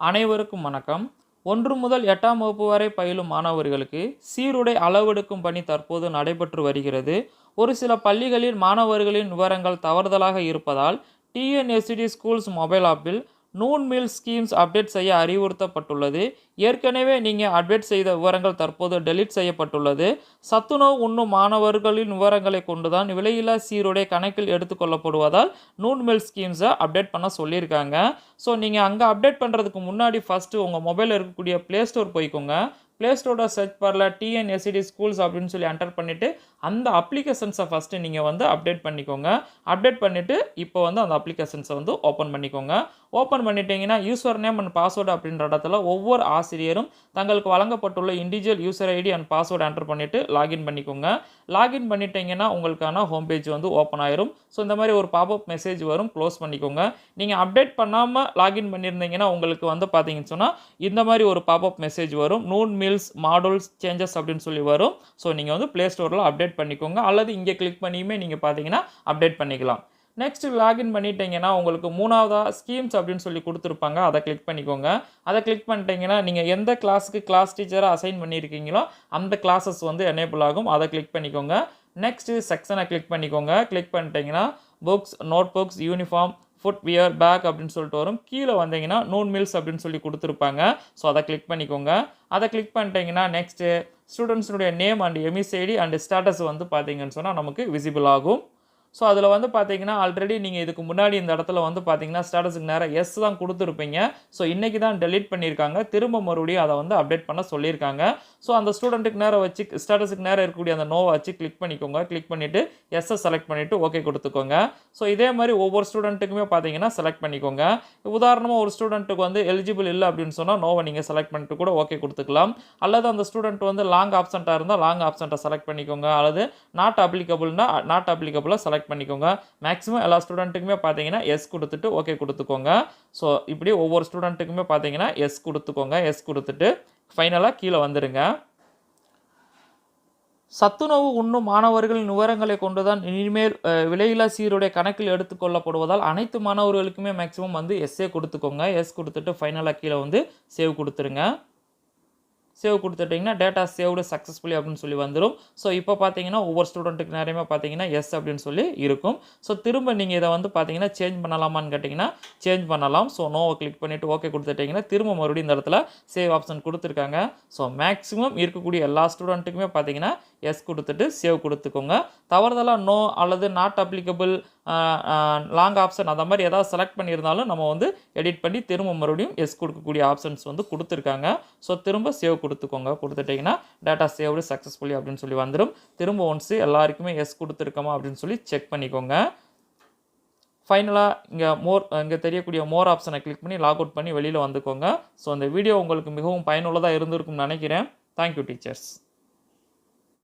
அனைவருக்கும் வணக்கம். ஒன்று முதல் எட்டாம் வகுப்பு வரை பயிலும் மாணவர்களுக்கு சீருடை அளவெடுக்கும் பணி தற்போது நடைபெற்று வருகிறது. ஒரு சில பள்ளிகளில் மாணவர்களின் விவரங்கள் தவறுதலாக இருப்பதால் டிஎன்எஸ்சிடி ஸ்கூல்ஸ் மொபைல் ஆப்பில் நூன் மில் ஸ்கீம்ஸ் அப்டேட் செய்ய அறிவுறுத்தப்பட்டுள்ளது. ஏற்கனவே நீங்கள் அப்டேட் செய்த விவரங்கள் தற்போது டெலீட் செய்யப்பட்டுள்ளது. சத்துணவு உண்ணும் மாணவர்களின் விவரங்களை கொண்டுதான் விலையில்லா சீருடை கணக்கில் எடுத்துக்கொள்ளப்படுவதால் நூன் மில் ஸ்கீம்ஸை அப்டேட் பண்ண சொல்லியிருக்காங்க. ஸோ நீங்கள் அங்கே அப்டேட் பண்ணுறதுக்கு முன்னாடி ஃபஸ்ட்டு உங்கள் மொபைலில் இருக்கக்கூடிய ப்ளே ஸ்டோர் போய்க்கோங்க. ப்ளே ஸ்டோரோட சர்ச் பாரில் டிஎன்எஸ்சிடி ஸ்கூல்ஸ் அப்படின்னு சொல்லி என்டர் பண்ணிவிட்டு அந்த அப்ளிகேஷன்ஸை ஃபஸ்ட்டு நீங்கள் வந்து அப்டேட் பண்ணிக்கோங்க. அப்டேட் பண்ணிவிட்டு இப்போ வந்து அந்த அப்ளிகேஷன்ஸை வந்து ஓப்பன் பண்ணிக்கோங்க. ஓப்பன் பண்ணிட்டீங்கன்னா யூசர் நேம் அண்ட் பாஸ்வேர்டு அப்படின்ற இடத்துல ஒவ்வொரு ஆசிரியரும் தங்களுக்கு வழங்கப்பட்டுள்ள individual user ID and password enter பண்ணிவிட்டு லாகின் பண்ணிக்கோங்க. லாகின் பண்ணிட்டீங்கன்னா உங்களுக்கான ஹோம் பேஜ் வந்து ஓப்பன் ஆயிரும். ஸோ இந்த மாதிரி ஒரு பாப்அப் மெசேஜ் வரும் க்ளோஸ் பண்ணிக்கோங்க. நீங்கள் அப்டேட் பண்ணாமல் லாகின் பண்ணியிருந்தீங்கன்னா உங்களுக்கு வந்து பார்த்தீங்கன்னு சொன்னால் இந்த மாதிரி ஒரு பாப்அப் மெசேஜ் வரும். நூன் மில்ஸ் மாடல்ஸ் சேஞ்சஸ் அப்படின்னு சொல்லி வரும். ஸோ நீங்கள் வந்து ப்ளே ஸ்டோரில் அப்டேட் பண்ணிக்கோங்க. அல்லது இங்கே கிளிக் பண்ணியுமே நீங்கள் பார்த்தீங்கன்னா அப்டேட் பண்ணிக்கலாம். நெக்ஸ்ட் லாகின் பண்ணிட்டீங்கன்னா உங்களுக்கு மூணாவதாக ஸ்கீம்ஸ் அப்படின்னு சொல்லி கொடுத்துருப்பாங்க. அதை கிளிக் பண்ணிக்கோங்க. அதை கிளிக் பண்ணிட்டீங்கன்னா நீங்கள் எந்த கிளாஸுக்கு கிளாஸ் டீச்சராக அசைன் பண்ணியிருக்கீங்களோ அந்த கிளாஸஸ் வந்து எனேபிள் ஆகும். அதை கிளிக் பண்ணிக்கோங்க. நெக்ஸ்ட்டு செக்ஷனை கிளிக் பண்ணிக்கோங்க. கிளிக் பண்ணிட்டீங்கன்னா books notebooks uniform footwear bag அப்படின்னு சொல்லிட்டு வரும். கீழே வந்தீங்கன்னா நூன் மில்ஸ் அப்படின்னு சொல்லி கொடுத்துருப்பாங்க. ஸோ அதை கிளிக் பண்ணிக்கோங்க. அதை கிளிக் பண்ணிட்டீங்கன்னா next ஸ்டூடெண்ட்ஸுடைய name and EMIS ID and status வந்து பார்த்தீங்கன்னு சொன்னால் நமக்கு விசிபிள் ஆகும். ஸோ அதில் வந்து பார்த்தீங்கன்னா ஆல்ரெடி நீங்கள் இதுக்கு முன்னாடி இந்த இடத்துல வந்து பார்த்தீங்கன்னா ஸ்டேட்டஸுக்கு நேரம் எஸ் தான் கொடுத்துருப்பீங்க. ஸோ இன்றைக்கி தான் டெலீட் பண்ணியிருக்காங்க. திரும்ப மறுபடியும் அதை வந்து அப்டேட் பண்ண சொல்லியிருக்காங்க. ஸோ அந்த ஸ்டூடெண்ட்டுக்கு நேரம் வச்சு ஸ்டேட்டஸுக்கு நேரம் இருக்கக்கூடிய அந்த நோவை வச்சு கிளிக் பண்ணிக்கோங்க. கிளிக் பண்ணிவிட்டு எஸ்ஸை செலக்ட் பண்ணிவிட்டு ஓகே கொடுத்துக்கோங்க. ஸோ இதே மாதிரி ஒவ்வொரு ஸ்டூடெண்ட்டுக்குமே பார்த்தீங்கன்னா செலக்ட் பண்ணிக்கோங்க. உதாரணமாக ஒரு ஸ்டூடெண்ட்டுக்கு வந்து எலிஜிபிள் இல்லை அப்படின்னு சொன்னால் நோவை நீங்கள் செலக்ட் பண்ணிட்டு கூட ஓகே கொடுத்துக்கலாம். அல்லது அந்த ஸ்டூடெண்ட் வந்து லாங் ஆப்சண்ட்டாக இருந்தால் லாங் ஆப்சண்ட்டை செலக்ட் பண்ணிக்கோங்க. அல்லது நாட் அப்ளிகபிள்னா நாட் அப்ளிகபிளாக செலக்ட் பண்ணிக்கோங்க. மேக்ஸிமம் எல்லா ஸ்டூடெண்ட்டுக்குமே பார்த்தீங்கன்னா எஸ் கொடுத்துட்டு ஓகே கொடுத்துக்கோங்க. ஸோ இப்படி ஒவ்வொரு ஸ்டூடெண்ட்டுக்குமே பார்த்தீங்கன்னா எஸ் கொடுத்துக்கோங்க. எஸ் கொடுத்துட்டு ஃபைனலாக கீழே வந்துடுங்க சத்துணவு உண்ணும் மாணவர்களின் விவரங்களை கொண்டுதான் இனிமேல் விலையில்லா சீருடைய கணக்கில் எடுத்துக்கொள்ளப்படுவதால் அனைத்து மாணவர்களுக்குமே மேக்ஸிமம் வந்து எஸ்ஸே கொடுத்துக்கோங்க. எஸ் கொடுத்துட்டு ஃபைனலாக கீழே வந்து சேவ் கொடுத்துருங்க. சேவ் கொடுத்துட்டிங்கன்னா டேட்டா சேவ்டு சக்ஸஸ்ஃபுல்லி அப்படின்னு சொல்லி வந்துடும் ஸோ இப்போ பார்த்தீங்கன்னா ஒவ்வொரு ஸ்டூடெண்ட்டுக்கு நிறையமே பார்த்தீங்கன்னா எஸ் அப்படின்னு சொல்லி இருக்கும். ஸோ திரும்ப நீங்கள் இதை வந்து பார்த்தீங்கன்னா சேஞ்ச் பண்ணலாமான்னு கேட்டிங்கன்னா சேஞ்ச் பண்ணலாம். ஸோ நோவை கிளிக் பண்ணிவிட்டு ஓகே கொடுத்துட்டிங்கன்னா திரும்ப மறுபடியும் இந்த இடத்துல சேவ் ஆப்ஷன் கொடுத்துருக்காங்க. ஸோ மேக்ஸிமம் இருக்கக்கூடிய எல்லா ஸ்டூடெண்ட்டுக்குமே பார்த்தீங்கன்னா எஸ் கொடுத்துட்டு சேவ் கொடுத்துக்கோங்க. தவறுதலாக நோ அல்லது நாட் அப்ளிகபிள் லாங் ஆப்ஷன் அந்த மாதிரி எதாவது செலக்ட் பண்ணியிருந்தாலும் நம்ம வந்து எடிட் பண்ணி திரும்ப மறுபடியும் எஸ் கொடுக்கக்கூடிய ஆப்ஷன்ஸ் வந்து கொடுத்துருக்காங்க. ஸோ திரும்ப சேவ் கொடுத்துக்கோங்க. கொடுத்துட்டிங்கன்னா டேட்டா சேவ்டு சக்ஸஸ்ஃபுல்லி அப்படின்னு சொல்லி வந்துடும் திரும்ப ஒன்ஸு எல்லாருக்குமே எஸ் கொடுத்துருக்கோமா அப்படின்னு சொல்லி செக் பண்ணிக்கோங்க. ஃபைனலாக இங்கே மோர் இங்கே தெரியக்கூடிய மோர் ஆப்ஷனை கிளிக் பண்ணி லாக் அவுட் பண்ணி வெளியில் வந்துக்கோங்க. ஸோ அந்த வீடியோ உங்களுக்கு மிகவும் பயனுள்ளதாக இருந்திருக்கும்னு நினைக்கிறேன். Thank you teachers